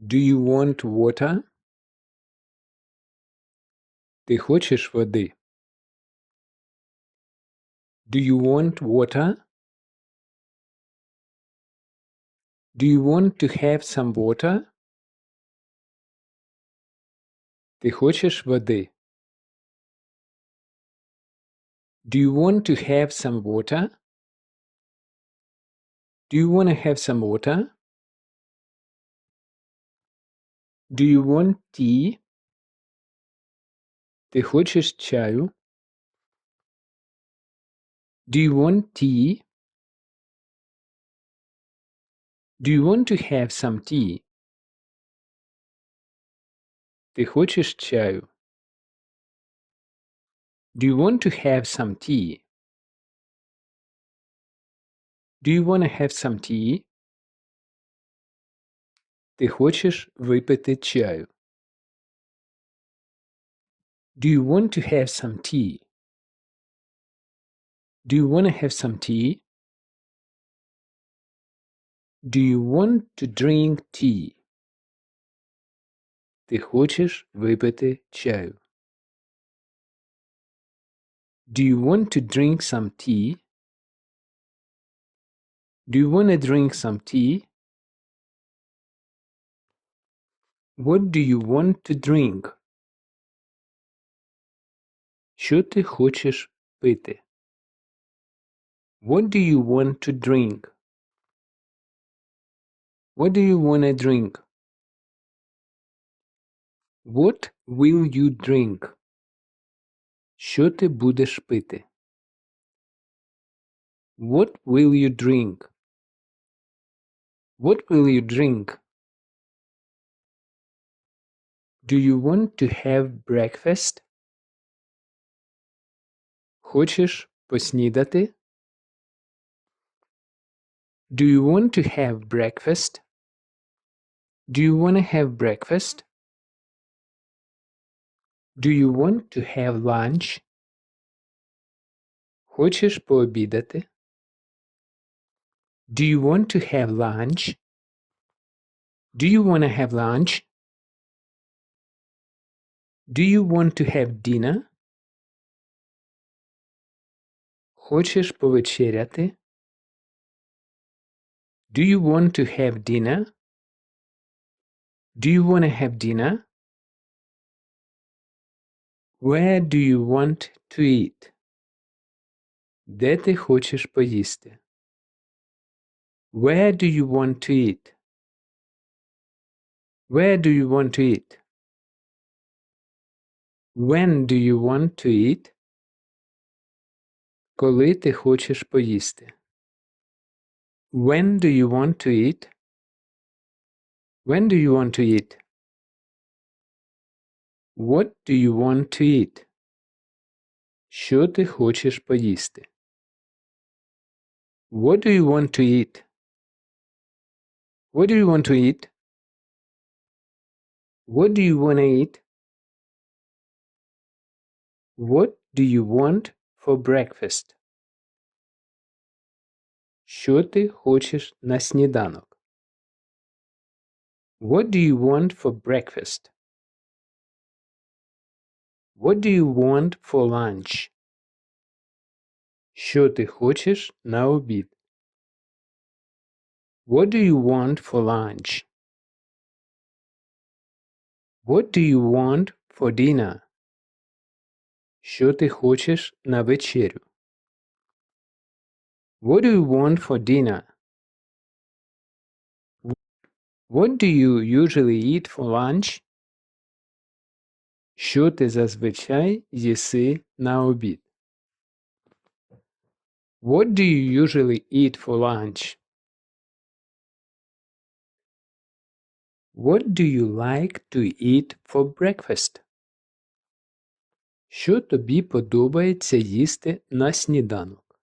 Do you want water? Ти хочеш води? Do you want water? Do you want to have some water? Ти хочеш води? Do you want to have some water? Do you want to have some water? Do you want tea? Ти хочеш чаю? Do you want tea? Do you want to have some tea? Ти хочеш чаю? Do you want to have some tea? Do you want to have some tea? Ти хочеш випити чаю? Do you want to have some tea? Do you want to have some tea? Do you want to drink tea? Ти хочеш випити чаю? Do you want to drink some tea? Do you want to drink some tea? What do you want to drink? Що ти хочеш пити? What do you want to drink? What do you want to drink? What will you drink? Що ти будеш пити? What will you drink? What will you drink? Do you want to have breakfast? Хочеш поснідати? Do you want to have breakfast? Do you want to have breakfast? Do you want to have lunch? Хочеш пообідати? Do you want to have lunch? Do you want to have lunch? Do you want to have dinner? Хочеш повечеряти? Do you want to have dinner? Do you want to have dinner? Where do you want to eat? Де ти хочеш поїсти? Where do you want to eat? Where do you want to eat? When do you want to eat? Коли ти хочеш поїсти? When do you want to eat? When do you want to eat? What do you want to eat? Що ти хочеш поїсти? What do you want to eat? What do you want to eat? What do you want to eat? What do you want for breakfast? Що ти хочеш на сніданок? What do you want for breakfast? What do you want for lunch? Що ти хочеш на обід? What do you want for lunch? What do you want for dinner? Що ти хочеш на вечерю? What do you want for dinner? What do you usually eat for lunch? Що ти зазвичай їси на обід? What do you usually eat for lunch? What do you like to eat for breakfast? Що тобі подобається їсти на сніданок?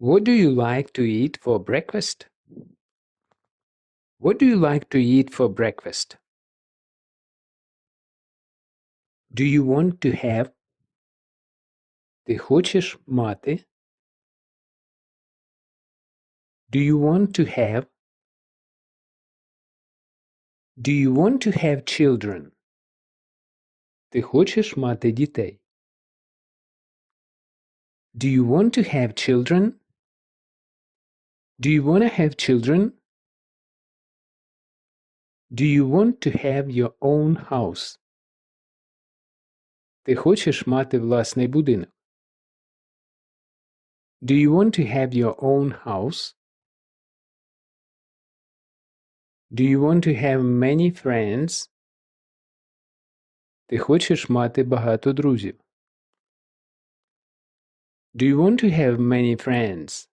What do you like to eat for breakfast? What do you like to eat for breakfast? Do you want to have? Ти хочеш мати? Do you want to have? Do you want to have children? Ти хочеш мати дітей? Do you want to have children? Do you want to have children? Do you want to have your own house? Ти хочеш мати власний будинок? Do you want to have your own house? Do you want to have many friends? Ти хочеш мати багато друзів? Do you want to have many friends?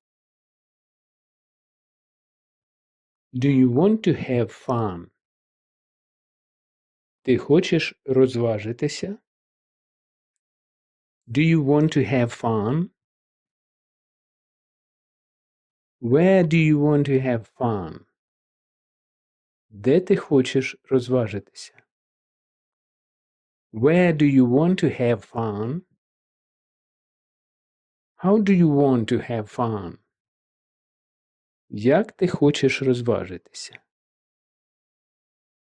Do you want to have fun? Ти хочеш розважитися? Do you want to have fun? Where do you want to have fun? Де ти хочеш розважитися? Where do you want to have fun? How do you want to have fun? Як ти хочеш розважитися?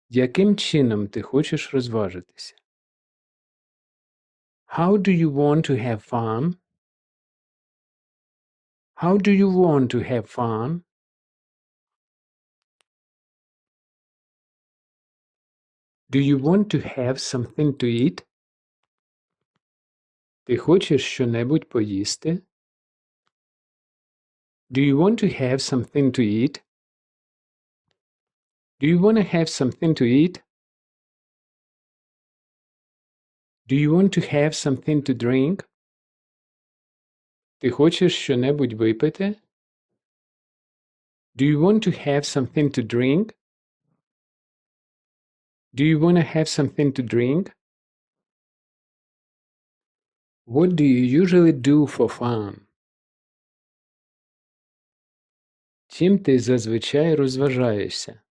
Яким чином ти хочеш розважитися? How do you want to have fun? How do you want to have fun? Do you want to have something to eat? Ти хочеш що-небудь поїсти? Do you want to have something to eat? Do you want to have something to eat? Do you want to have something to drink? Ти хочеш що-небудь випити? Do you want to have something to drink? Do you want to have something to drink? What do you usually do for fun? Чим ти зазвичай розважаєшся?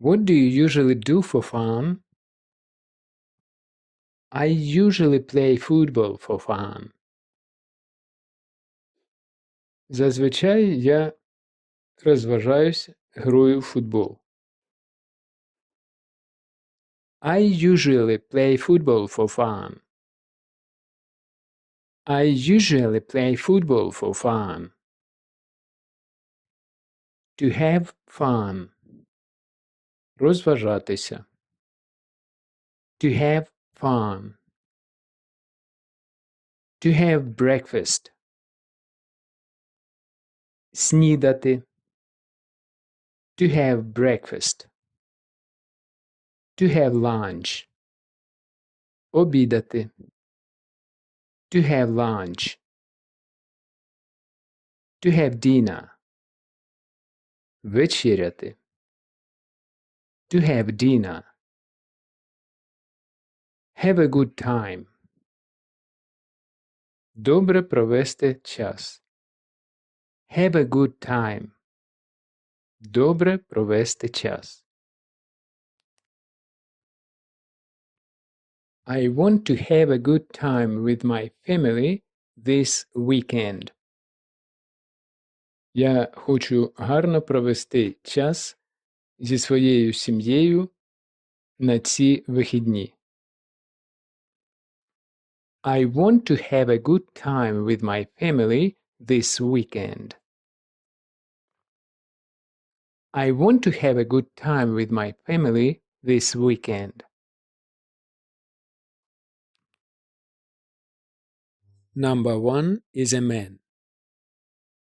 What do you usually do for fun? I usually play football for fun. Зазвичай я розважаюсь грою в футбол. I usually play football for fun. I usually play football for fun. To have fun. Розважатися. To have fun. To have breakfast. Снідати. To have breakfast. To have lunch. Обідати. To have lunch. To have dinner. Вечеряти. To have dinner. Have a good time. Добре провести час. Have a good time. Добре провести час. I want to have a good time with my family this weekend. Я хочу гарно провести час зі своєю сім'єю на ці вихідні. I want to have a good time with my family this weekend. I want to have a good time with my family this weekend. Number one is a man.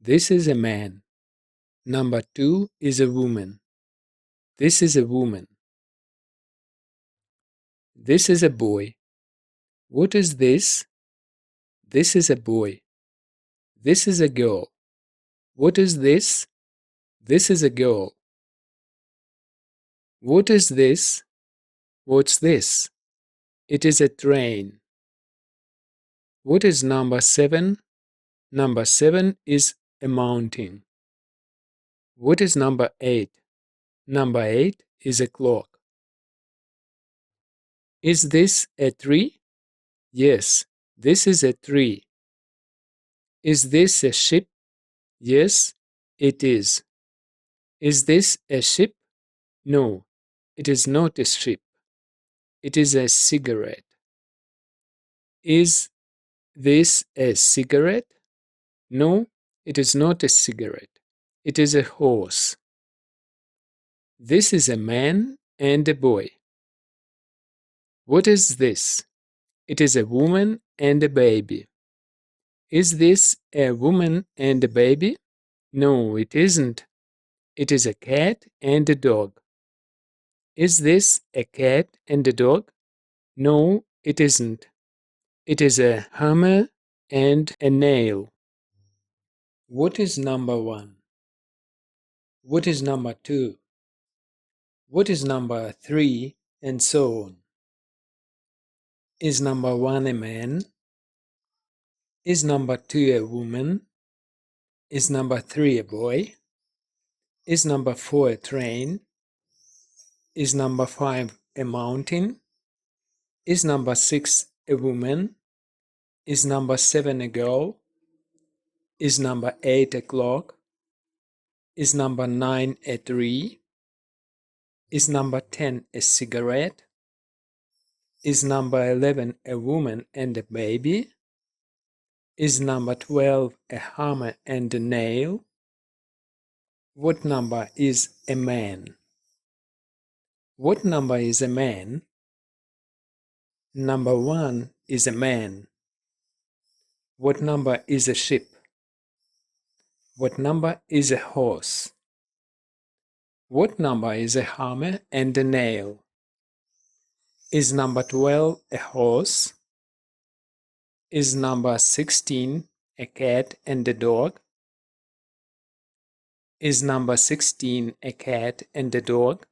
This is a man. Number two is a woman. This is a woman. This is a boy. What is this? This is a boy. This is a girl. What is this? This is a girl. What is this? What's this? It is a train. What is number seven? Number seven is a mountain. What is number eight? Number eight is a clock. Is this a tree? Yes, this is a tree. Is this a ship? Yes, it is. Is this a ship? No, it is not a ship. It is a cigarette. Is this is a cigarette? No, it is not a cigarette. It is a horse. This is a man and a boy. What is this? It is a woman and a baby. Is this a woman and a baby? No, it isn't. It is a cat and a dog. Is this a cat and a dog? No, it isn't. It is a hammer and a nail. What is number one? What is number two? What is number three? And so on. Is number one a man? Is number two a woman? Is number three a boy? Is number four a train? Is number five a mountain? Is number six a woman? Is number seven a girl? Is number eight a clock? Is number nine a tree? Is number ten a cigarette? Is number eleven a woman and a baby? Is number twelve a hammer and a nail? What number is a man? What number is a man? Number one is a man. What number is a ship? What number is a horse? What number is a hammer and a nail? Is number 12 a horse? Is number 16 a cat and a dog? Is number 16 a cat and a dog?